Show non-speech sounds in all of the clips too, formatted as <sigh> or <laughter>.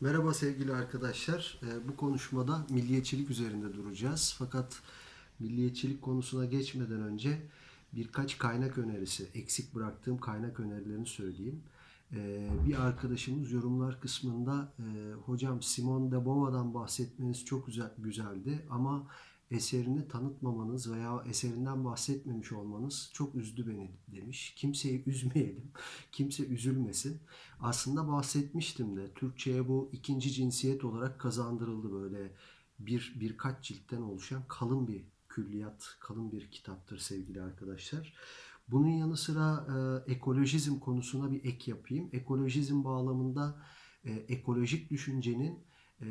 Merhaba sevgili arkadaşlar. Ee, Bu konuşmada milliyetçilik üzerinde duracağız. Fakat milliyetçilik konusuna geçmeden önce birkaç kaynak önerisi, eksik bıraktığım kaynak önerilerini söyleyeyim. Ee, Bir arkadaşımız yorumlar kısmında e, hocam Simone de Beauvoir'dan bahsetmeniz çok güzel, güzeldi ama eserini tanıtmamanız veya eserinden bahsetmemiş olmanız çok üzdü beni demiş. Kimseyi üzmeyelim, <laughs> kimse üzülmesin. Aslında bahsetmiştim de Türkçe'ye bu ikinci cinsiyet olarak kazandırıldı böyle bir birkaç ciltten oluşan kalın bir külliyat, kalın bir kitaptır sevgili arkadaşlar. Bunun yanı sıra e, ekolojizm konusuna bir ek yapayım. Ekolojizm bağlamında e, ekolojik düşüncenin e,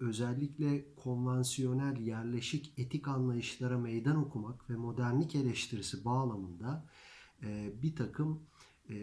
özellikle konvansiyonel yerleşik etik anlayışlara meydan okumak ve modernlik eleştirisi bağlamında e, bir takım e,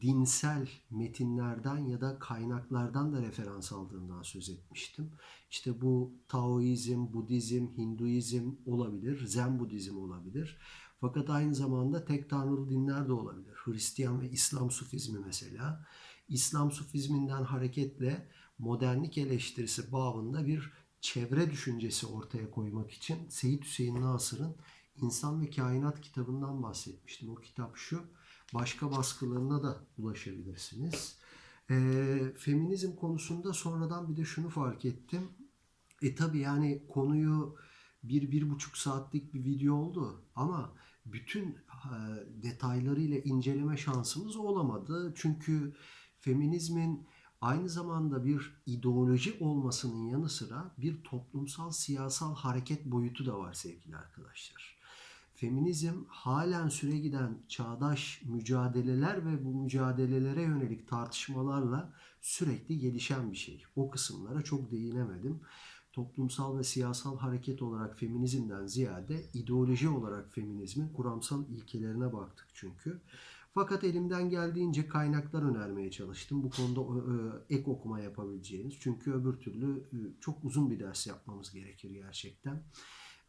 dinsel metinlerden ya da kaynaklardan da referans aldığından söz etmiştim. İşte bu Taoizm, Budizm, Hinduizm olabilir, Zen Budizm olabilir. Fakat aynı zamanda tek tanrılı dinler de olabilir. Hristiyan ve İslam Sufizmi mesela. İslam Sufizminden hareketle modernlik eleştirisi bağında bir çevre düşüncesi ortaya koymak için Seyit Hüseyin Nasır'ın İnsan ve Kainat kitabından bahsetmiştim. O kitap şu. Başka baskılarına da ulaşabilirsiniz. Ee, feminizm konusunda sonradan bir de şunu fark ettim. E tabi yani konuyu bir, bir buçuk saatlik bir video oldu ama bütün e, detaylarıyla inceleme şansımız olamadı. Çünkü feminizmin aynı zamanda bir ideoloji olmasının yanı sıra bir toplumsal siyasal hareket boyutu da var sevgili arkadaşlar. Feminizm halen süre giden çağdaş mücadeleler ve bu mücadelelere yönelik tartışmalarla sürekli gelişen bir şey. O kısımlara çok değinemedim. Toplumsal ve siyasal hareket olarak feminizmden ziyade ideoloji olarak feminizmin kuramsal ilkelerine baktık çünkü. Fakat elimden geldiğince kaynaklar önermeye çalıştım. Bu konuda e, ek okuma yapabileceğiniz. Çünkü öbür türlü e, çok uzun bir ders yapmamız gerekir gerçekten.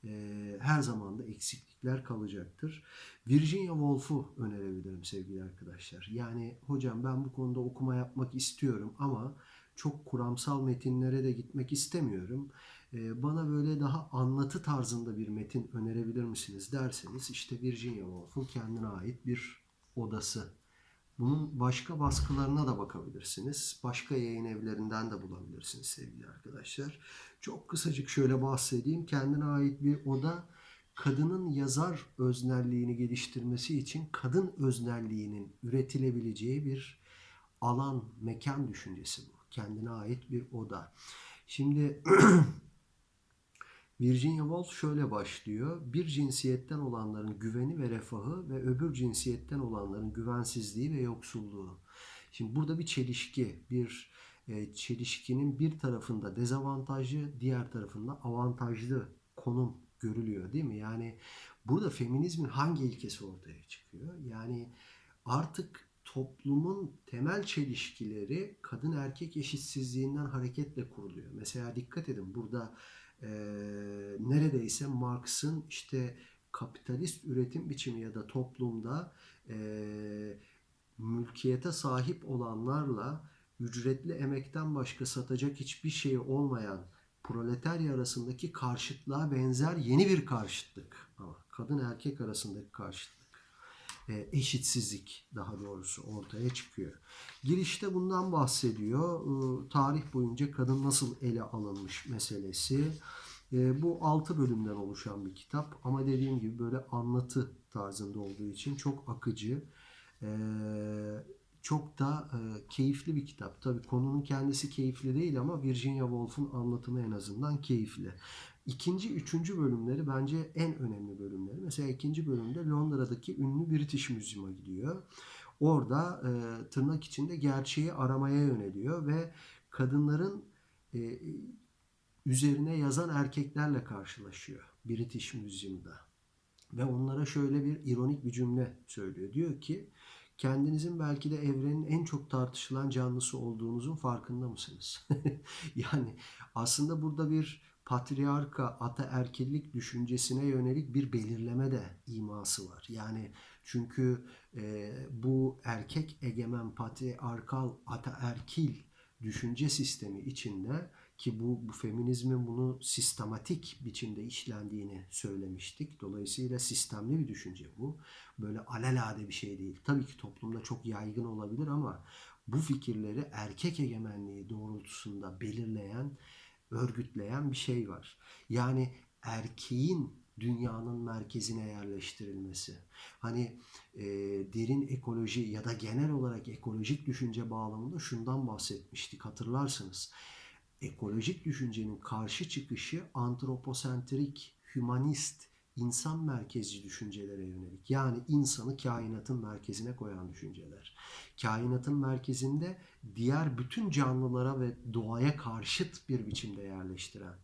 E, Her zaman da eksiklikler kalacaktır. Virginia Woolf'u önerebilirim sevgili arkadaşlar. Yani hocam ben bu konuda okuma yapmak istiyorum ama çok kuramsal metinlere de gitmek istemiyorum. Bana böyle daha anlatı tarzında bir metin önerebilir misiniz derseniz işte Virginia Woolf'un kendine ait bir odası. Bunun başka baskılarına da bakabilirsiniz. Başka yayın evlerinden de bulabilirsiniz sevgili arkadaşlar. Çok kısacık şöyle bahsedeyim. Kendine ait bir oda kadının yazar öznelliğini geliştirmesi için kadın öznelliğinin üretilebileceği bir alan, mekan düşüncesi bu. Kendine ait bir oda. Şimdi <clears throat> Virginia Woolf şöyle başlıyor. Bir cinsiyetten olanların güveni ve refahı ve öbür cinsiyetten olanların güvensizliği ve yoksulluğu. Şimdi burada bir çelişki, bir e, çelişkinin bir tarafında dezavantajlı, diğer tarafında avantajlı konum görülüyor değil mi? Yani burada feminizmin hangi ilkesi ortaya çıkıyor? Yani artık toplumun temel çelişkileri kadın erkek eşitsizliğinden hareketle kuruluyor. Mesela dikkat edin burada e, neredeyse Marx'ın işte kapitalist üretim biçimi ya da toplumda e, mülkiyete sahip olanlarla ücretli emekten başka satacak hiçbir şey olmayan proletarya arasındaki karşıtlığa benzer yeni bir karşıtlık. Ama kadın erkek arasındaki karşıtlık eşitsizlik daha doğrusu ortaya çıkıyor. Girişte bundan bahsediyor. E, tarih boyunca kadın nasıl ele alınmış meselesi. E, bu 6 bölümden oluşan bir kitap ama dediğim gibi böyle anlatı tarzında olduğu için çok akıcı. Çok da keyifli bir kitap. Tabii konunun kendisi keyifli değil ama Virginia Woolf'un anlatımı en azından keyifli. İkinci, üçüncü bölümleri bence en önemli bölümleri. Mesela ikinci bölümde Londra'daki ünlü British Museum'a gidiyor. Orada e, tırnak içinde gerçeği aramaya yöneliyor ve kadınların e, üzerine yazan erkeklerle karşılaşıyor British Museum'da. Ve onlara şöyle bir ironik bir cümle söylüyor. Diyor ki kendinizin belki de evrenin en çok tartışılan canlısı olduğunuzun farkında mısınız? <laughs> yani aslında burada bir patriarka, ataerkillik düşüncesine yönelik bir belirleme de iması var. Yani çünkü e, bu erkek egemen, patriarkal, ataerkil düşünce sistemi içinde ki bu, bu feminizmin bunu sistematik biçimde işlendiğini söylemiştik. Dolayısıyla sistemli bir düşünce bu. Böyle alelade bir şey değil. Tabii ki toplumda çok yaygın olabilir ama bu fikirleri erkek egemenliği doğrultusunda belirleyen, örgütleyen bir şey var. Yani erkeğin dünyanın merkezine yerleştirilmesi. Hani e, derin ekoloji ya da genel olarak ekolojik düşünce bağlamında şundan bahsetmiştik hatırlarsınız. Ekolojik düşüncenin karşı çıkışı antroposentrik, hümanist, insan merkezci düşüncelere yönelik. Yani insanı kainatın merkezine koyan düşünceler. Kainatın merkezinde diğer bütün canlılara ve doğaya karşıt bir biçimde yerleştiren,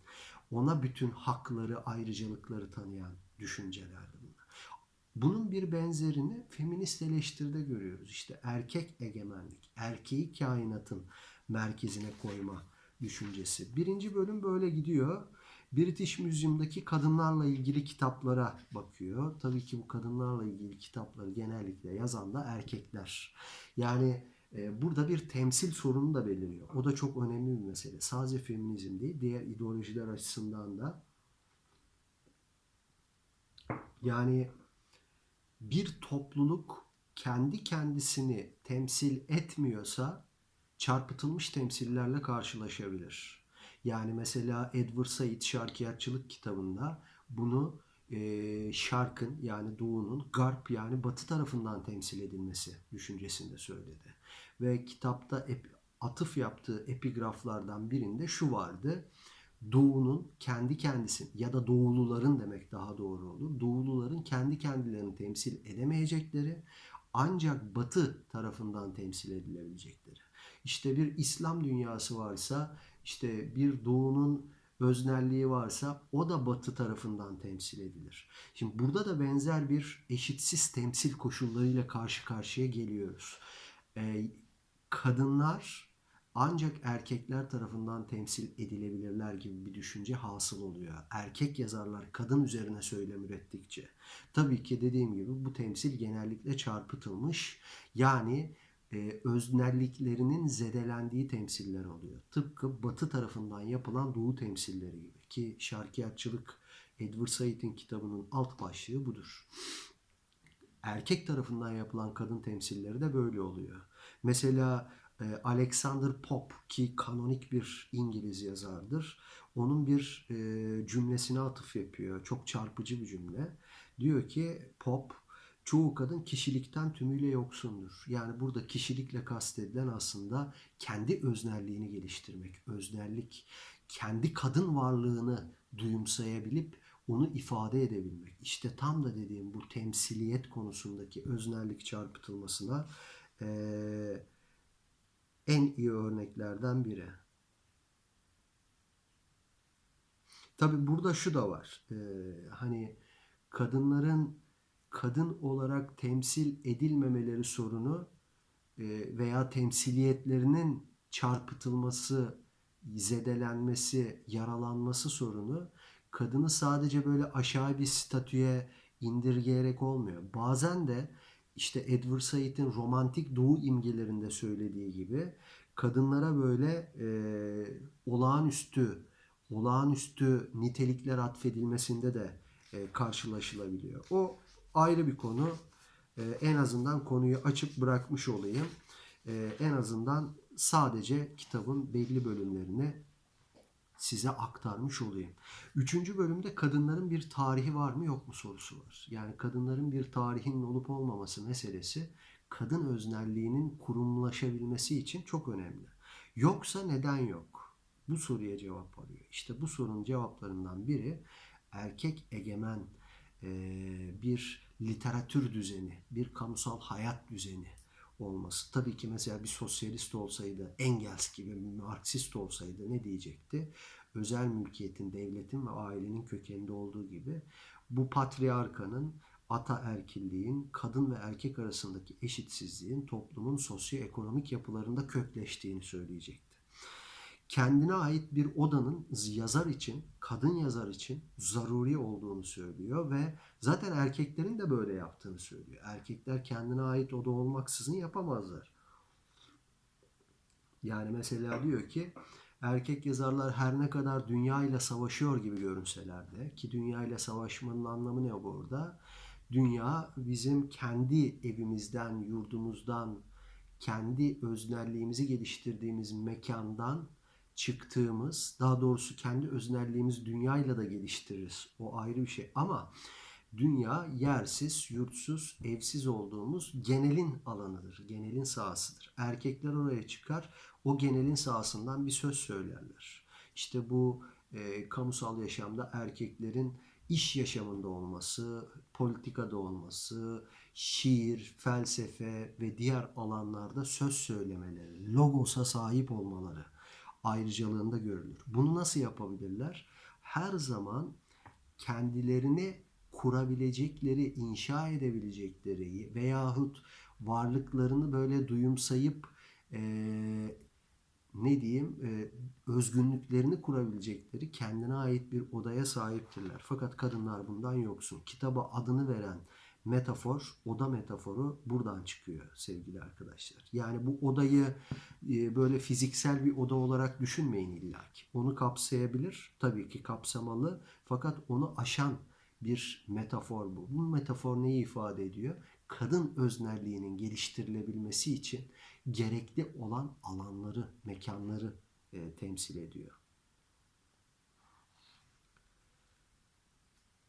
ona bütün hakları, ayrıcalıkları tanıyan düşüncelerdi bunlar. Bunun bir benzerini feminist eleştiride görüyoruz. İşte erkek egemenlik, erkeği kainatın merkezine koyma düşüncesi. Birinci bölüm böyle gidiyor. British Museum'daki kadınlarla ilgili kitaplara bakıyor. Tabii ki bu kadınlarla ilgili kitapları genellikle yazan da erkekler. Yani e, burada bir temsil sorunu da beliriyor. O da çok önemli bir mesele. Sadece feminizm değil, diğer ideolojiler açısından da. Yani bir topluluk kendi kendisini temsil etmiyorsa çarpıtılmış temsillerle karşılaşabilir. Yani mesela Edward Said şarkiyatçılık kitabında bunu e, şarkın yani doğunun garp yani batı tarafından temsil edilmesi düşüncesinde söyledi. Ve kitapta ep, atıf yaptığı epigraflardan birinde şu vardı. Doğunun kendi kendisi ya da doğuluların demek daha doğru olur. Doğuluların kendi kendilerini temsil edemeyecekleri ancak batı tarafından temsil edilebilecekleri. İşte bir İslam dünyası varsa, işte bir doğunun öznelliği varsa o da batı tarafından temsil edilir. Şimdi burada da benzer bir eşitsiz temsil koşullarıyla karşı karşıya geliyoruz. Ee, kadınlar ancak erkekler tarafından temsil edilebilirler gibi bir düşünce hasıl oluyor. Erkek yazarlar kadın üzerine söylem ürettikçe. Tabii ki dediğim gibi bu temsil genellikle çarpıtılmış. Yani e, öznelliklerinin zedelendiği temsiller oluyor. Tıpkı batı tarafından yapılan doğu temsilleri gibi. Ki şarkiyatçılık Edward Said'in kitabının alt başlığı budur. Erkek tarafından yapılan kadın temsilleri de böyle oluyor. Mesela e, Alexander Pope ki kanonik bir İngiliz yazardır. Onun bir e, cümlesine atıf yapıyor. Çok çarpıcı bir cümle. Diyor ki Pope çoğu kadın kişilikten tümüyle yoksundur. Yani burada kişilikle kastedilen aslında kendi öznelliğini geliştirmek, öznellik, kendi kadın varlığını duyumsayabilip onu ifade edebilmek. İşte tam da dediğim bu temsiliyet konusundaki öznellik çarpıtılmasına ee, en iyi örneklerden biri. Tabi burada şu da var. Ee, hani kadınların kadın olarak temsil edilmemeleri sorunu e, veya temsiliyetlerinin çarpıtılması, zedelenmesi, yaralanması sorunu kadını sadece böyle aşağı bir statüye indirgeyerek olmuyor. Bazen de işte Edward Said'in romantik doğu imgelerinde söylediği gibi kadınlara böyle e, olağanüstü olağanüstü nitelikler atfedilmesinde de e, karşılaşılabiliyor. O ayrı bir konu. E, en azından konuyu açık bırakmış olayım. E, en azından sadece kitabın belli bölümlerini size aktarmış olayım. Üçüncü bölümde kadınların bir tarihi var mı yok mu sorusu var. Yani kadınların bir tarihinin olup olmaması meselesi kadın öznelliğinin kurumlaşabilmesi için çok önemli. Yoksa neden yok? Bu soruya cevap arıyor. İşte bu sorunun cevaplarından biri erkek egemen bir literatür düzeni, bir kamusal hayat düzeni olması. Tabii ki mesela bir sosyalist olsaydı, Engels gibi bir Marksist olsaydı ne diyecekti? Özel mülkiyetin, devletin ve ailenin kökeninde olduğu gibi bu patriarkanın, ataerkilliğin, kadın ve erkek arasındaki eşitsizliğin toplumun sosyoekonomik yapılarında kökleştiğini söyleyecekti kendine ait bir odanın yazar için, kadın yazar için zaruri olduğunu söylüyor ve zaten erkeklerin de böyle yaptığını söylüyor. Erkekler kendine ait oda olmaksızın yapamazlar. Yani mesela diyor ki erkek yazarlar her ne kadar dünya ile savaşıyor gibi görünseler de ki dünya ile savaşmanın anlamı ne burada? Dünya bizim kendi evimizden, yurdumuzdan, kendi öznelliğimizi geliştirdiğimiz mekandan çıktığımız, daha doğrusu kendi öznelliğimiz dünyayla da geliştiririz. O ayrı bir şey. Ama dünya yersiz, yurtsuz, evsiz olduğumuz genelin alanıdır. Genelin sahasıdır. Erkekler oraya çıkar, o genelin sahasından bir söz söylerler. İşte bu e, kamusal yaşamda erkeklerin iş yaşamında olması, politikada olması, şiir, felsefe ve diğer alanlarda söz söylemeleri, logosa sahip olmaları ayrıcalığında görülür. Bunu nasıl yapabilirler? Her zaman kendilerini kurabilecekleri, inşa edebilecekleri veyahut varlıklarını böyle duyumsayıp eee, ne diyeyim e, özgünlüklerini kurabilecekleri kendine ait bir odaya sahiptirler. Fakat kadınlar bundan yoksun. Kitaba adını veren metafor, oda metaforu buradan çıkıyor sevgili arkadaşlar. Yani bu odayı e, böyle fiziksel bir oda olarak düşünmeyin illaki. Onu kapsayabilir, tabii ki kapsamalı. Fakat onu aşan bir metafor bu. Bu metafor neyi ifade ediyor? Kadın öznelliğinin geliştirilebilmesi için gerekli olan alanları, mekanları e, temsil ediyor.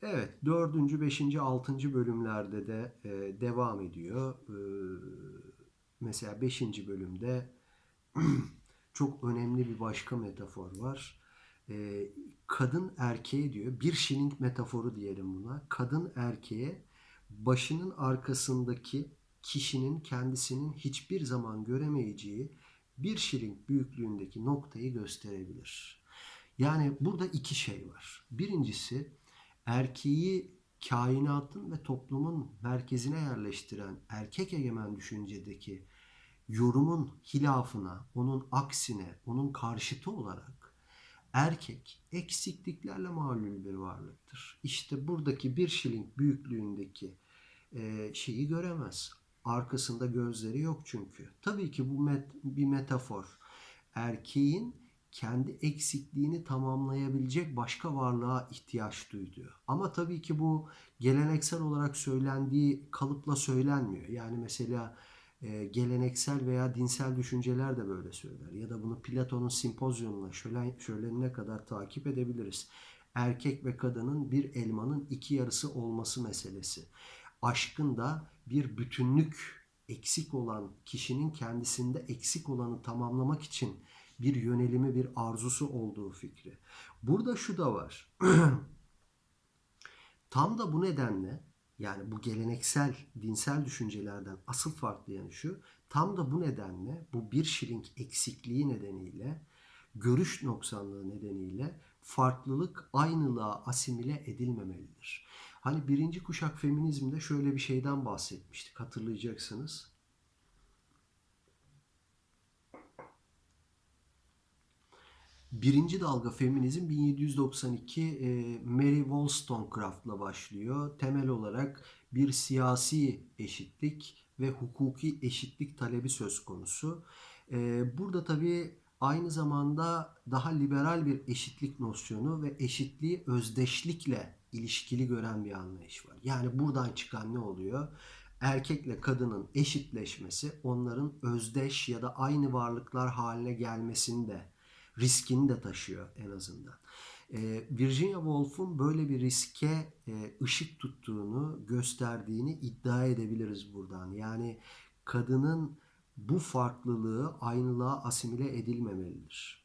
Evet, dördüncü, beşinci, altıncı bölümlerde de e, devam ediyor. E, mesela beşinci bölümde <clears throat> çok önemli bir başka metafor var. E, kadın erkeğe diyor, bir şiling metaforu diyelim buna. Kadın erkeğe başının arkasındaki kişinin kendisinin hiçbir zaman göremeyeceği bir şiling büyüklüğündeki noktayı gösterebilir. Yani burada iki şey var. Birincisi erkeği kainatın ve toplumun merkezine yerleştiren erkek egemen düşüncedeki yorumun hilafına, onun aksine, onun karşıtı olarak erkek eksikliklerle malul bir varlıktır. İşte buradaki bir şiling büyüklüğündeki e, şeyi göremez. Arkasında gözleri yok çünkü. Tabii ki bu met, bir metafor. Erkeğin kendi eksikliğini tamamlayabilecek başka varlığa ihtiyaç duyduğu. Ama tabii ki bu geleneksel olarak söylendiği kalıpla söylenmiyor. Yani mesela e, geleneksel veya dinsel düşünceler de böyle söyler. Ya da bunu Platon'un simpozyumuna şölen, şölenine kadar takip edebiliriz. Erkek ve kadının bir elmanın iki yarısı olması meselesi. Aşkın da bir bütünlük eksik olan kişinin kendisinde eksik olanı tamamlamak için bir yönelimi, bir arzusu olduğu fikri. Burada şu da var. <clears throat> Tam da bu nedenle yani bu geleneksel dinsel düşüncelerden asıl farklı yanı şu. Tam da bu nedenle bu bir şiling eksikliği nedeniyle görüş noksanlığı nedeniyle farklılık aynılığa asimile edilmemelidir. Hani birinci kuşak feminizmde şöyle bir şeyden bahsetmiştik hatırlayacaksınız. Birinci dalga feminizm 1792 e, Mary Wollstonecraft'la başlıyor. Temel olarak bir siyasi eşitlik ve hukuki eşitlik talebi söz konusu. E, burada tabii aynı zamanda daha liberal bir eşitlik nosyonu ve eşitliği özdeşlikle ilişkili gören bir anlayış var. Yani buradan çıkan ne oluyor? Erkekle kadının eşitleşmesi onların özdeş ya da aynı varlıklar haline gelmesinde riskini de taşıyor en azından. Ee, Virginia Woolf'un böyle bir riske e, ışık tuttuğunu gösterdiğini iddia edebiliriz buradan. Yani kadının bu farklılığı aynılığa asimile edilmemelidir.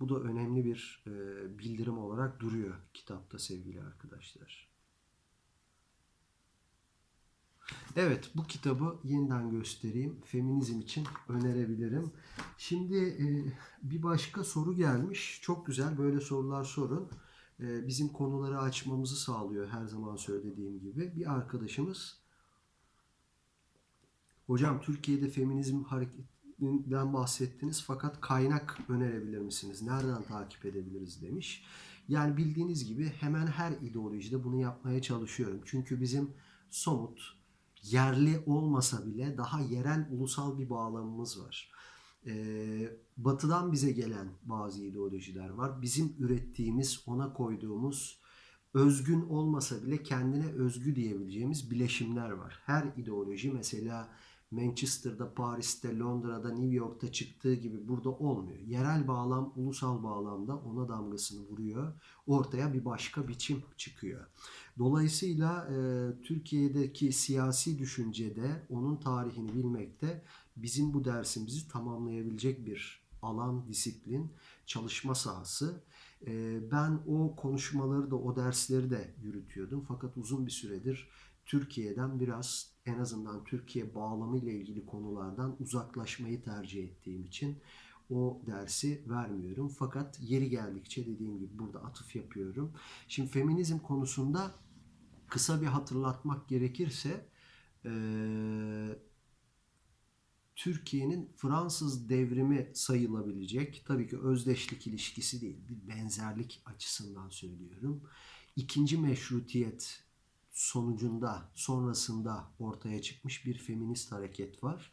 Bu da önemli bir e, bildirim olarak duruyor kitapta sevgili arkadaşlar. Evet, bu kitabı yeniden göstereyim. Feminizm için önerebilirim. Şimdi e, bir başka soru gelmiş. Çok güzel böyle sorular sorun. E, bizim konuları açmamızı sağlıyor her zaman söylediğim gibi. Bir arkadaşımız Hocam Türkiye'de feminizm hareketinden bahsettiniz fakat kaynak önerebilir misiniz? Nereden takip edebiliriz demiş. Yani bildiğiniz gibi hemen her ideolojide bunu yapmaya çalışıyorum. Çünkü bizim somut, yerli olmasa bile daha yerel ulusal bir bağlamımız var. Ee, batıdan bize gelen bazı ideolojiler var. Bizim ürettiğimiz, ona koyduğumuz özgün olmasa bile kendine özgü diyebileceğimiz bileşimler var. Her ideoloji mesela Manchester'da, Paris'te, Londra'da, New York'ta çıktığı gibi burada olmuyor. Yerel bağlam, ulusal bağlamda ona damgasını vuruyor. Ortaya bir başka biçim çıkıyor. Dolayısıyla e, Türkiye'deki siyasi düşüncede onun tarihini bilmekte bizim bu dersimizi tamamlayabilecek bir alan, disiplin, çalışma sahası. E, ben o konuşmaları da o dersleri de yürütüyordum. Fakat uzun bir süredir Türkiye'den biraz en azından Türkiye bağlamı ile ilgili konulardan uzaklaşmayı tercih ettiğim için o dersi vermiyorum. Fakat yeri geldikçe dediğim gibi burada atıf yapıyorum. Şimdi feminizm konusunda kısa bir hatırlatmak gerekirse eee Türkiye'nin Fransız devrimi sayılabilecek, tabii ki özdeşlik ilişkisi değil, bir benzerlik açısından söylüyorum. İkinci meşrutiyet sonucunda, sonrasında ortaya çıkmış bir feminist hareket var.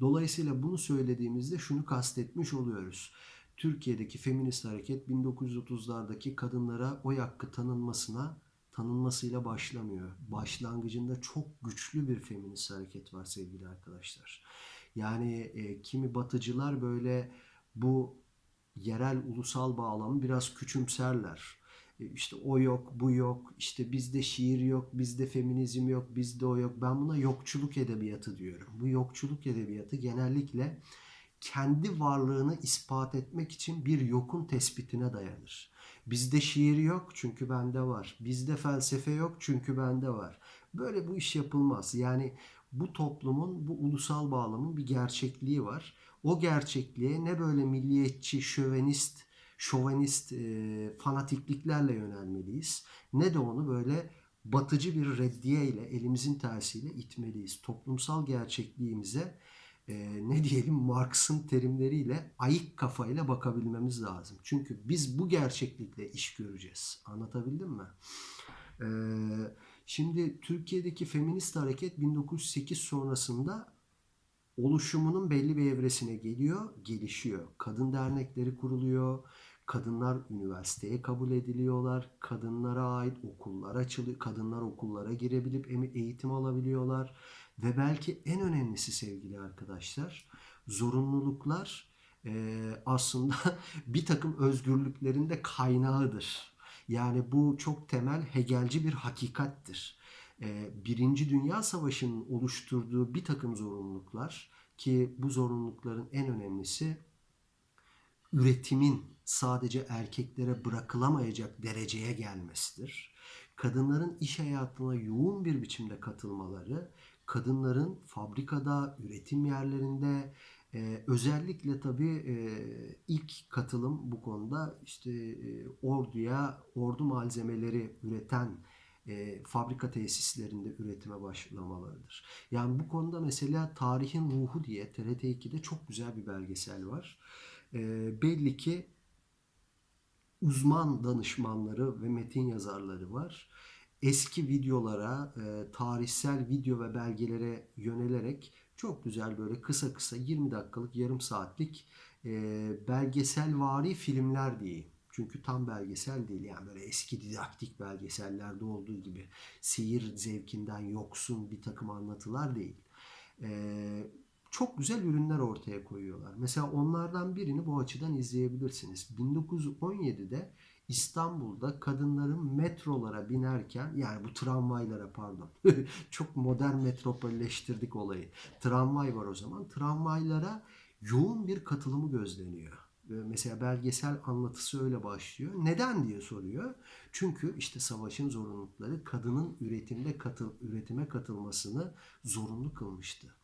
Dolayısıyla bunu söylediğimizde şunu kastetmiş oluyoruz. Türkiye'deki feminist hareket 1930'lardaki kadınlara oy hakkı tanınmasına tanınmasıyla başlamıyor. Başlangıcında çok güçlü bir feminist hareket var sevgili arkadaşlar. Yani e, kimi batıcılar böyle bu yerel ulusal bağlamı biraz küçümserler. E, işte o yok, bu yok, işte bizde şiir yok, bizde feminizm yok, bizde o yok. Ben buna yokçuluk edebiyatı diyorum. Bu yokçuluk edebiyatı genellikle kendi varlığını ispat etmek için bir yokun tespitine dayanır. Bizde şiir yok çünkü bende var. Bizde felsefe yok çünkü bende var. Böyle bu iş yapılmaz. Yani bu toplumun, bu ulusal bağlamın bir gerçekliği var. O gerçekliğe ne böyle milliyetçi, şövenist, şovenist e, fanatikliklerle yönelmeliyiz. Ne de onu böyle batıcı bir reddiye ile elimizin tersiyle itmeliyiz. Toplumsal gerçekliğimize e, ne diyelim Marx'ın terimleriyle ayık kafayla bakabilmemiz lazım. Çünkü biz bu gerçeklikle iş göreceğiz. Anlatabildim mi? Eee Şimdi Türkiye'deki feminist hareket 1908 sonrasında oluşumunun belli bir evresine geliyor, gelişiyor. Kadın dernekleri kuruluyor, kadınlar üniversiteye kabul ediliyorlar, kadınlara ait okullar açılıyor, kadınlar okullara girebilip eğitim alabiliyorlar ve belki en önemlisi sevgili arkadaşlar zorunluluklar aslında <laughs> bir takım özgürlüklerin de kaynağıdır. Yani bu çok temel Hegelci bir hakikattir. Birinci Dünya Savaşı'nın oluşturduğu bir takım zorunluluklar ki bu zorunlulukların en önemlisi üretimin sadece erkeklere bırakılamayacak dereceye gelmesidir. Kadınların iş hayatına yoğun bir biçimde katılmaları, kadınların fabrikada, üretim yerlerinde, ee, özellikle tabii e, ilk katılım bu konuda işte e, orduya ordu malzemeleri üreten e, fabrika tesislerinde üretime başlamalarıdır. Yani bu konuda mesela Tarihin Ruhu diye TRT 2'de çok güzel bir belgesel var. E, belli ki uzman danışmanları ve metin yazarları var. Eski videolara, e, tarihsel video ve belgelere yönelerek çok güzel böyle kısa kısa 20 dakikalık yarım saatlik e, belgesel vari filmler diyeyim. Çünkü tam belgesel değil yani böyle eski didaktik belgesellerde olduğu gibi seyir zevkinden yoksun bir takım anlatılar değil. Ee, çok güzel ürünler ortaya koyuyorlar. Mesela onlardan birini bu açıdan izleyebilirsiniz. 1917'de İstanbul'da kadınların metrolara binerken yani bu tramvaylara pardon <laughs> çok modern metropolleştirdik olayı. Tramvay var o zaman. Tramvaylara yoğun bir katılımı gözleniyor. Mesela belgesel anlatısı öyle başlıyor. Neden diye soruyor. Çünkü işte savaşın zorunlulukları kadının üretimde katıl, üretime katılmasını zorunlu kılmıştı.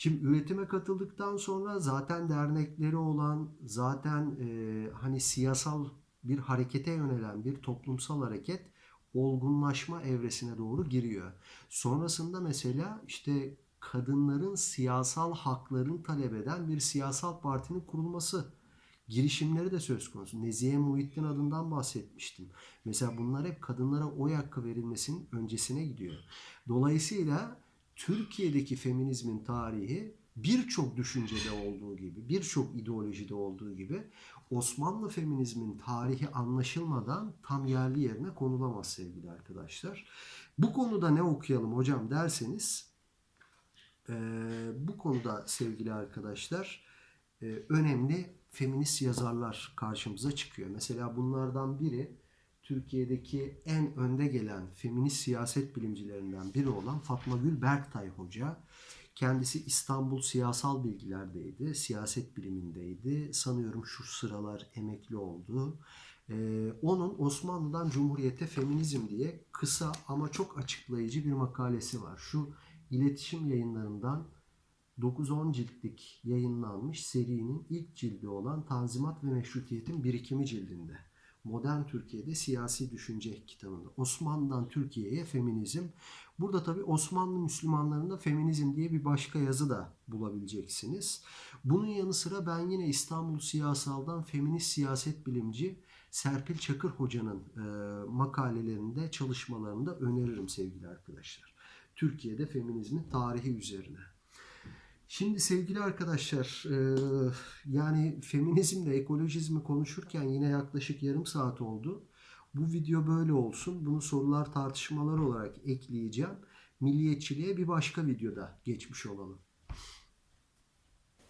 Şimdi üretime katıldıktan sonra zaten dernekleri olan, zaten e, hani siyasal bir harekete yönelen bir toplumsal hareket olgunlaşma evresine doğru giriyor. Sonrasında mesela işte kadınların siyasal haklarını talep eden bir siyasal partinin kurulması girişimleri de söz konusu. Nezihe Muhittin adından bahsetmiştim. Mesela bunlar hep kadınlara oy hakkı verilmesinin öncesine gidiyor. Dolayısıyla Türkiye'deki feminizmin tarihi birçok düşüncede olduğu gibi, birçok ideolojide olduğu gibi Osmanlı feminizmin tarihi anlaşılmadan tam yerli yerine konulamaz sevgili arkadaşlar. Bu konuda ne okuyalım hocam derseniz ee, bu konuda sevgili arkadaşlar e, önemli feminist yazarlar karşımıza çıkıyor. Mesela bunlardan biri Türkiye'deki en önde gelen feminist siyaset bilimcilerinden biri olan Fatma Gül Berktay Hoca. Kendisi İstanbul Siyasal Bilgiler'deydi, siyaset bilimindeydi. Sanıyorum şu sıralar emekli oldu. Ee, onun Osmanlı'dan Cumhuriyete Feminizm diye kısa ama çok açıklayıcı bir makalesi var. Şu iletişim yayınlarından 9-10 ciltlik yayınlanmış serinin ilk cildi olan Tanzimat ve Meşrutiyet'in birikimi cildinde. Modern Türkiye'de siyasi düşünce kitabında. Osmanlı'dan Türkiye'ye feminizm. Burada tabi Osmanlı Müslümanlarında feminizm diye bir başka yazı da bulabileceksiniz. Bunun yanı sıra ben yine İstanbul Siyasal'dan feminist siyaset bilimci Serpil Çakır Hoca'nın e, makalelerinde, çalışmalarında öneririm sevgili arkadaşlar. Türkiye'de feminizmin tarihi üzerine. Şimdi sevgili arkadaşlar e, yani feminizmle ekolojizmi konuşurken yine yaklaşık yarım saat oldu. Bu video böyle olsun. Bunu sorular tartışmalar olarak ekleyeceğim. Milliyetçiliğe bir başka videoda geçmiş olalım.